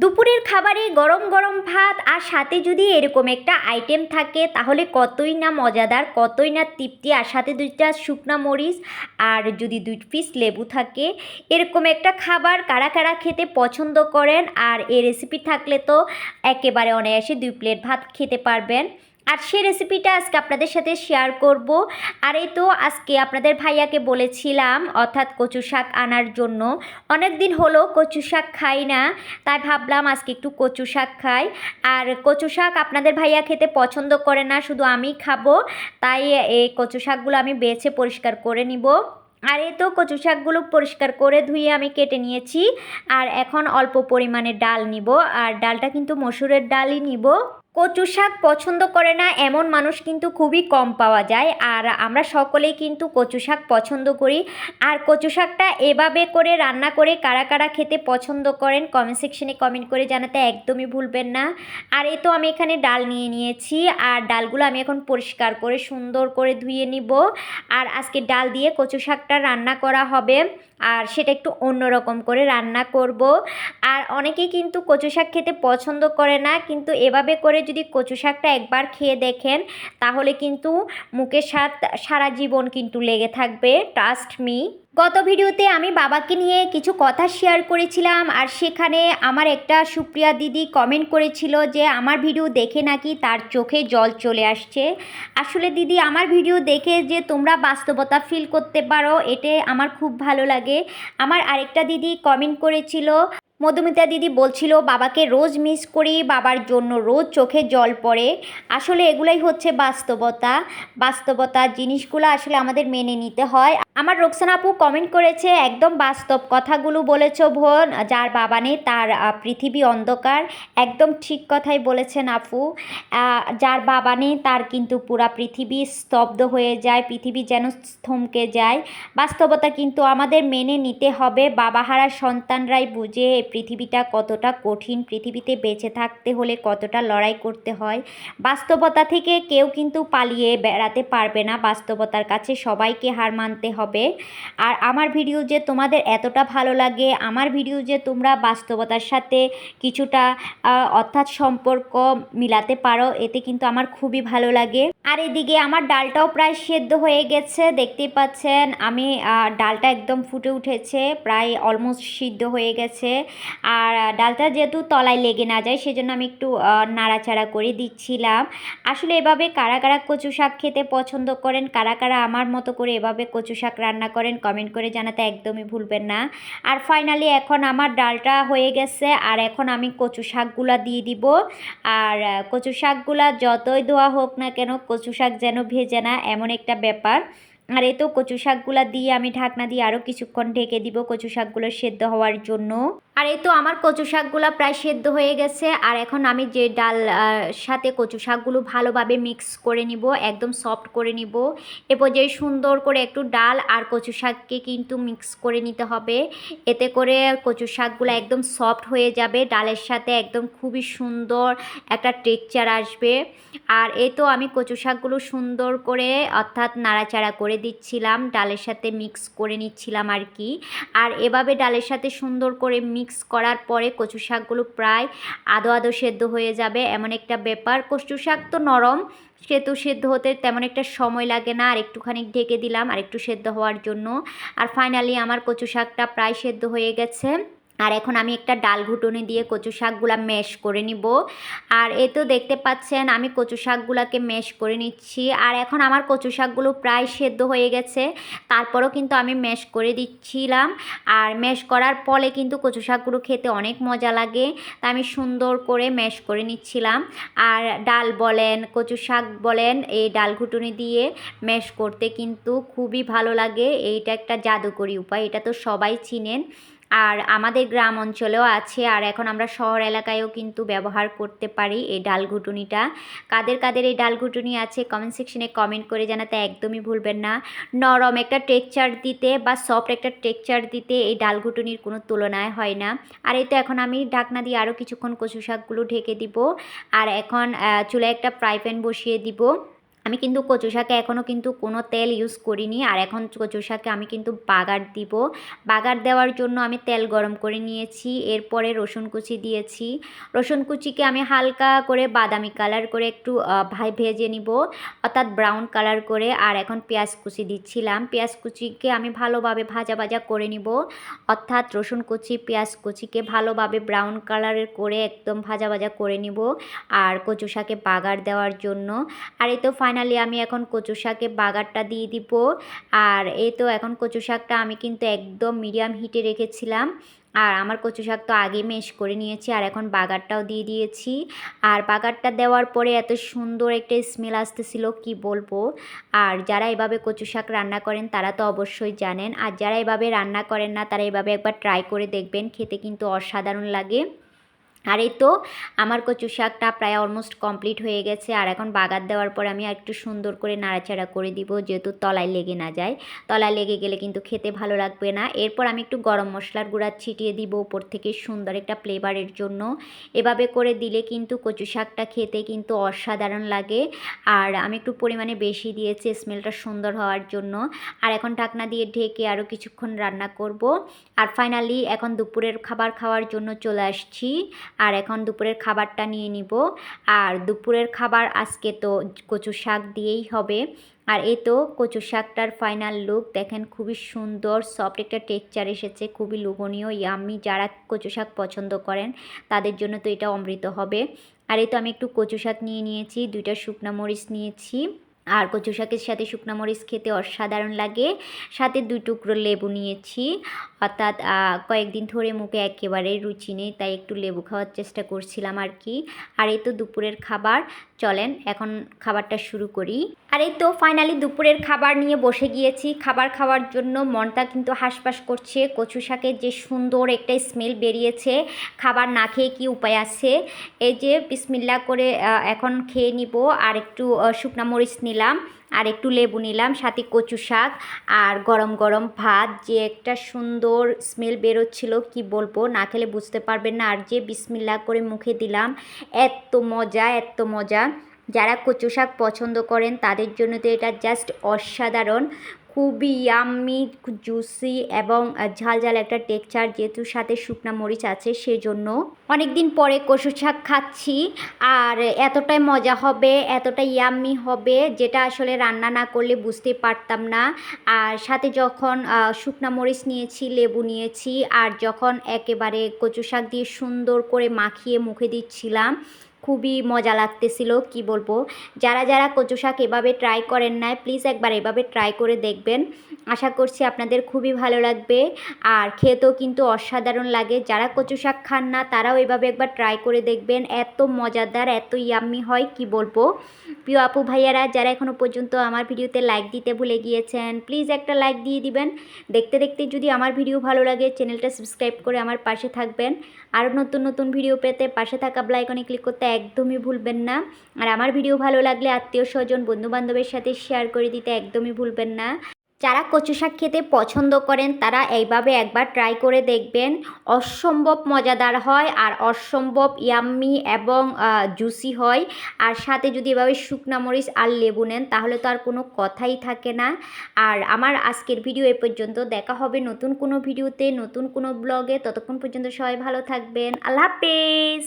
দুপুরের খাবারে গরম গরম ভাত আর সাথে যদি এরকম একটা আইটেম থাকে, তাহলে কতই না মজাদার, কতই না তৃপ্তি। আর সাথে দুইটা শুকনা মরিচ আর যদি দুই পিস লেবু থাকে, এরকম একটা খাবার কারা কারা খেতে পছন্দ করেন? আর এই রেসিপি থাকলে তো একেবারে অনায়াসে দুই প্লেট ভাত খেতে পারবেন। আর সেই রেসিপিটা আজকে আপনাদের সাথে শেয়ার করব। আর এই তো আজকে আপনাদের ভাইয়াকে বলেছিলাম, অর্থাৎ কচু শাক আনার জন্য। অনেক দিন হলো কচু শাক খাই না, তাই ভাবলাম আজকে একটু কচু শাক খাই। আর কচু শাক আপনাদের ভাইয়া খেতে পছন্দ করে না, শুধু আমি খাব। তাই এই কচু শাকগুলো আমি বেছে পরিষ্কার করে নিব। আর এই তো কচু শাকগুলো পরিষ্কার করে ধুয়ে আমি কেটে নিয়েছি। আর এখন অল্প পরিমাণে ডাল নিব। আর ডালটা কিন্তু মসুরের ডালই নিব। কচু শাক পছন্দ করে না, এমন মানুষ কিন্তু খুবই কম পাওয়া যায়। আর আমরা সকলেই কিন্তু কচু শাক পছন্দ করি। আর কচু শাকটা এভাবে করে রান্না করে কারা কারা খেতে পছন্দ করেন কমেন্ট সেকশনে কমেন্ট করে জানাতে একদমই ভুলবেন না। আর এই তো আমি এখানে ডাল নিয়ে নিয়েছি। আর ডালগুলো আমি এখন পরিষ্কার করে, সুন্দর করে ধুয়ে নিব। আর আজকে ডাল দিয়ে কচু শাকটা রান্না করা হবে। আর সেটা একটু অন্যরকম করে রান্না করব। আর অনেকেই কিন্তু কচু শাক খেতে পছন্দ করে না, কিন্তু এভাবে করে যদি কচু শাকটা একবার খেয়ে দেখেন, তাহলে কিন্তু মুখের স্বাদ সারা জীবন কিন্তু লেগে থাকবে ট্রাস্ট মি গত ভিডিওতে আমি বাবাকে নিয়ে কিছু কথা শেয়ার করেছিলাম, আর সেখানে আমার একটা সুপ্রিয়া দিদি কমেন্ট করেছিল যে, আমার ভিডিও দেখে নাকি তার চোখে জল চলে আসছে। আসলে দিদি, আমার ভিডিও দেখে যে তোমরা বাস্তবতা ফিল করতে পারো, এতে আমার খুব ভালো লাগে। আমার আরেকটা দিদি কমেন্ট করেছিল মধুমিতা দিদি বলছিল, বাবাকে রোজ মিস করি, বাবার জন্য রোজ চোখে জল পড়ে। আসলে এগুলাই হচ্ছে বাস্তবতা। বাস্তবতা, জিনিসগুলো আসলে আমাদের মেনে নিতে হয়। আমার রোকসানা আপু কমেন্ট করেছে, একদম বাস্তব কথাগুলো বলেছ ভোন, যার বাবা নেই, তার পৃথিবী অন্ধকার, একদম ঠিক কথাই বলেছেন আপু। যার বাবা নেই, তার কিন্তু পুরা পৃথিবী স্তব্ধ হয়ে যায়, পৃথিবী যেন থমকে যায়। বাস্তবতা কিন্তু আমাদের মেনে নিতে হবে বাবাহারা সন্তানরাই বুঝে পৃথিবীটা কতটা কঠিন, পৃথিবীতে বেঁচে থাকতে হলে কতটা লড়াই করতে হয়। বাস্তবতা থেকে কেউ কিন্তু পালিয়ে বেড়াতে পারবে না, বাস্তবতার কাছে সবাইকে হার মানতে হবে। আর আমার ভিডিও যে তোমাদের এতটা ভালো লাগে, আমার ভিডিও যে তোমরা বাস্তবতার সাথে কিছুটা অর্থাৎ সম্পর্ক মিলাতে পারো, এতে কিন্তু আমার খুবই ভালো লাগে। আর এদিকে আমার ডালটাও প্রায় সেদ্ধ হয়ে গেছে, দেখতেই পাচ্ছেন, আমি ডালটা একদম ফুটে উঠেছে, প্রায় অলমোস্ট সিদ্ধ হয়ে গেছে। আর ডালটা যেহেতু তলায় লেগে না যায়, সেজন্য আমি একটু নাড়াচাড়া করে দিচ্ছিলাম। আসলে এভাবে কারা কারা কচু শাক খেতে পছন্দ করেন, কারা কারা আমার মতো করে এভাবে কচু শাক রান্না করেন কমেন্ট করে জানাতে একদমই ভুলবেন না। আর ফাইনালি এখন আমার ডালটা হয়ে গেছে, আর এখন আমি কচু শাকগুলা দিয়ে দিব। আর কচু শাকগুলা যতই ধোয়া হোক না কেন, কচু শাক যেন ভেজে না, এমন একটা ব্যাপার। আর এই তো কচু শাকগুলা দিয়ে আমি ঢাকনা দিয়ে আরও কিছুক্ষণ ঢেকে দিব কচু শাকগুলো সেদ্ধ হওয়ার জন্য। আর এই তো আমার কচু শাকগুলো প্রায় সেদ্ধ হয়ে গেছে। আর এখন আমি যে ডাল সাথে কচু শাকগুলো ভালোভাবে মিক্স করে নিব, একদম সফট করে নিব। এরপর যে সুন্দর করে একটু ডাল আর কচু শাককে কিন্তু মিক্স করে নিতে হবে। এতে করে কচু শাকগুলো একদম সফট হয়ে যাবে, ডালের সাথে একদম খুবই সুন্দর একটা টেক্সচার আসবে। আর এই তো আমি কচু শাকগুলো সুন্দর করে অর্থাৎ নাড়াচাড়া করে দিচ্ছিলাম, ডালের সাথে মিক্স করে নিচ্ছিলাম আর কি। আর এভাবে ডালের সাথে সুন্দর করে মিক্স করার পরে কচু শাকগুলো প্রায় আদো আদো সেদ্ধ হয়ে যাবে, এমন একটা ব্যাপার। কচু শাক তো নরম, সেতু সেদ্ধ হতে তেমন একটা সময় লাগে না, আর একটুখানি ঢেকে দিলাম, আর একটু সেদ্ধ হওয়ার জন্য। আর ফাইনালি আমার কচু শাকটা প্রায় সেদ্ধ হয়ে গেছে। আর এখন আমি একটা ডাল ঘুটুনি দিয়ে কচু শাকগুলা ম্যাশ করে নিব। আর এই তো দেখতে পাচ্ছেন, আমি কচু শাকগুলাকে ম্যাশ করে নিচ্ছি। আর এখন আমার কচু শাকগুলো প্রায় সেদ্ধ হয়ে গেছে, তারপরও কিন্তু আমি ম্যাশ করে দিচ্ছিলাম। আর ম্যাশ করার ফলে কিন্তু কচু শাকগুলো খেতে অনেক মজা লাগে তা আমি সুন্দর করে ম্যাশ করে নিচ্ছিলাম। আর ডাল বলেন, কচু শাক বলেন, এই ডাল ঘুটুনি দিয়ে ম্যাশ করতে কিন্তু খুবই ভালো লাগে। এইটা একটা জাদুকরি উপায়, এটা তো সবাই চিনেন। আর আমাদের গ্রাম অঞ্চলেও আছে, আর এখন আমরা শহর এলাকায়ও কিন্তু ব্যবহার করতে পারি এই ডাল ঘুটুনিটা। কাদের কাদের এই ডাল ঘুটুনি আছে কমেন্ট সেকশনে কমেন্ট করে জানাতে একদমই ভুলবেন না। নরম একটা টেক্সচার দিতে বা সফট একটা টেক্সচার দিতে এই ডাল ঘুটুনির কোনো তুলনায় হয় না। আর এই তো এখন আমি ঢাকনা দিয়ে আরও কিছুক্ষণ কচু শাকগুলো ঢেকে দিব। আর এখন চুলায় একটা ফ্রাই প্যান বসিয়ে দিব। আমি কিন্তু কচু শাকে এখনও কিন্তু কোনো তেল ইউজ করিনি। আর এখন কচু শাকে আমি কিন্তু বাগার দিব। বাগার দেওয়ার জন্য আমি তেল গরম করে নিয়েছি। এরপরে রসুন কুচি দিয়েছি। রসুন কুচিকে আমি হালকা করে বাদামি কালার করে একটু ভাই ভেজে নিব। অর্থাৎ ব্রাউন কালার করে। আর এখন পেঁয়াজ কুচি দিচ্ছিলাম। পেঁয়াজ কুচিকে আমি ভালোভাবে ভাজা ভাজা করে নিব। অর্থাৎ রসুন কুচি, পেঁয়াজ কুচিকে ভালোভাবে ব্রাউন কালারের করে একদম ভাজা ভাজা করে নিব। আর কচু শাকে বাগার দেওয়ার জন্য। আর এই তো ফাইনালি আমি এখন কচু শাকে বাগারটা দিয়ে দিব। আর এই তো এখন কচু শাকটা আমি কিন্তু একদম মিডিয়াম হিটে রেখেছিলাম। আর আমার কচু শাক তো আগে মেশ করে নিয়েছি, আর এখন বাগারটাও দিয়ে দিয়েছি। আর বাগারটা দেওয়ার পরে এত সুন্দর একটা স্মেল আসতেছিল, কি বলব? আর যারা এভাবে কচু শাক রান্না করেন, তারা তো অবশ্যই জানেন। আর যারা এভাবে রান্না করেন না, তারা এভাবে একবার ট্রাই করে দেখবেন, খেতে কিন্তু অসাধারণ লাগে। আর এই তো আমার কচু শাকটা প্রায় অলমোস্ট কমপ্লিট হয়ে গেছে। আর এখন বাগার দেওয়ার পর আমি একটু সুন্দর করে নাড়াচাড়া করে দিব, যেহেতু তলায় লেগে না যায়। তলায় লেগে গেলে কিন্তু খেতে ভালো লাগবে না। এরপর আমি একটু গরম মশলার গুঁড়া ছিটিয়ে দিব উপর থেকে সুন্দর একটা ফ্লেভারের জন্য। এভাবে করে দিলে কিন্তু কচু শাকটা খেতে কিন্তু অসাধারণ লাগে। আর আমি একটু পরিমাণে বেশি দিয়েছি স্মেলটা সুন্দর হওয়ার জন্য। আর এখন ঢাকনা দিয়ে ঢেকে আরও কিছুক্ষণ রান্না করব। আর ফাইনালি এখন দুপুরের খাবার খাওয়ার জন্য চলে আসছি। আর এখন দুপুরের খাবারটা নিয়ে নিব। আর দুপুরের খাবার আজকে তো কচু শাক দিয়েই হবে। আর এই তো কচু শাকটার ফাইনাল লুক দেখেন খুবই সুন্দর সফট একটা টেক্সচার এসেছে, খুবই লোভনীয় ইয়াম্মি যারা কচু শাক পছন্দ করেন, তাদের জন্য তো এটা অমৃত হবে। আর এই তো আমি একটু কচু শাক নিয়ে নিয়েছি, দুইটা শুকনা মরিচ নিয়েছি। আর কচু শাকের সাথে শুকনো মরিচ খেতে অসাধারণ লাগে। সাথে দুই টুকরো লেবু নিয়েছি। অর্থাৎ কয়েকদিন ধরে মুখে একেবারে রুচি নেই, তাই একটু লেবু খাওয়ার চেষ্টা করছিলাম আর কি। আর এই তো দুপুরের খাবার। চলেন এখন খাবারটা শুরু করি। আর এই তো ফাইনালি দুপুরের খাবার নিয়ে বসে গিয়েছি। খাবার খাওয়ার জন্য মনটা কিন্তু হাসপাস করছে। কচু শাকের যে সুন্দর একটা স্মেল বেরিয়েছে। খাবার না খেয়ে কি উপায় আছে? এই যে বিসমিল্লা করে এখন খেয়ে নিব। আর একটু শুকনা মরিচ নিলাম। আর একটু লেবু নিলাম, সাথে কচু শাক আর গরম গরম ভাত। যে একটা সুন্দর স্মেল বেরোচ্ছিল, কি বলব, না খেলে বুঝতে পারবেন না। আর যে বিসমিল্লা করে মুখে দিলাম, এত মজা এত মজা। যারা কচু শাক পছন্দ করেন, তাদের জন্য তো এটা জাস্ট অসাধারণ। খুবই ইয়াম্মি জুসি এবং ঝাল ঝাল একটা টেক্সচার যেহেতু সাথে শুকনা মরিচ আছে সেজন্য। অনেক দিন পরে কচু শাক খাচ্ছি আর এতটাই মজা হবে, এতটাই ইয়াম্মি হবে যেটা আসলে রান্না না করলে বুঝতে পারতাম না। আর সাথে যখন শুকনা মরিচ নিয়েছি, লেবু নিয়েছি আর যখন একেবারে কচু শাক দিয়ে সুন্দর করে মাখিয়ে মুখে দিচ্ছিলাম খুবই মজা লাগতেছিল, কি বলব? যারা যারা কচু শাক এভাবে ট্রাই করেন না প্লিজ একবার এভাবে ট্রাই করে দেখবেন। আশা করছি আপনাদের খুবই ভালো লাগবে। আর খেতেও কিন্তু অসাধারণ লাগে। যারা কচু শাক খান না, তারাও এভাবে একবার ট্রাই করে দেখবেন। এত মজাদার, এত ইয়াম্মি হয়, কি বলব? প্রিয় আপু ভাইয়ারা, যারা এখনও পর্যন্ত আমার ভিডিওতে লাইক দিতে ভুলে গিয়েছেন প্লিজ একটা লাইক দিয়ে দিবেন। দেখতে দেখতে যদি আমার ভিডিও ভালো লাগে চ্যানেলটা সাবস্ক্রাইব করে আমার পাশে থাকবেন। আরও নতুন নতুন ভিডিও পেতে পাশে থাকা ব্লাইকনে ক্লিক করতে একদমই ভুলবেন না। আর আমার ভিডিও ভালো লাগলে আত্মীয় স্বজন, বন্ধুবান্ধবের সাথে শেয়ার করে দিতে একদমই ভুলবেন না। যারা কচু শাক খেতে পছন্দ করেন, তারা এইভাবে একবার ট্রাই করে দেখবেন। অসম্ভব মজাদার হয় আর অসম্ভব ইয়াম্মি এবং জুসি হয়। আর সাথে যদি এভাবে শুকনা মরিচ আর লেবু নেন, তাহলে তো আর কোনো কথাই থাকে না। আর আমার আজকের ভিডিও এ পর্যন্ত। দেখা হবে নতুন কোনো ভিডিওতে, নতুন কোনো ব্লগে ততক্ষণ পর্যন্ত সবাই ভালো থাকবেন। আল্লাহ হাফেজ!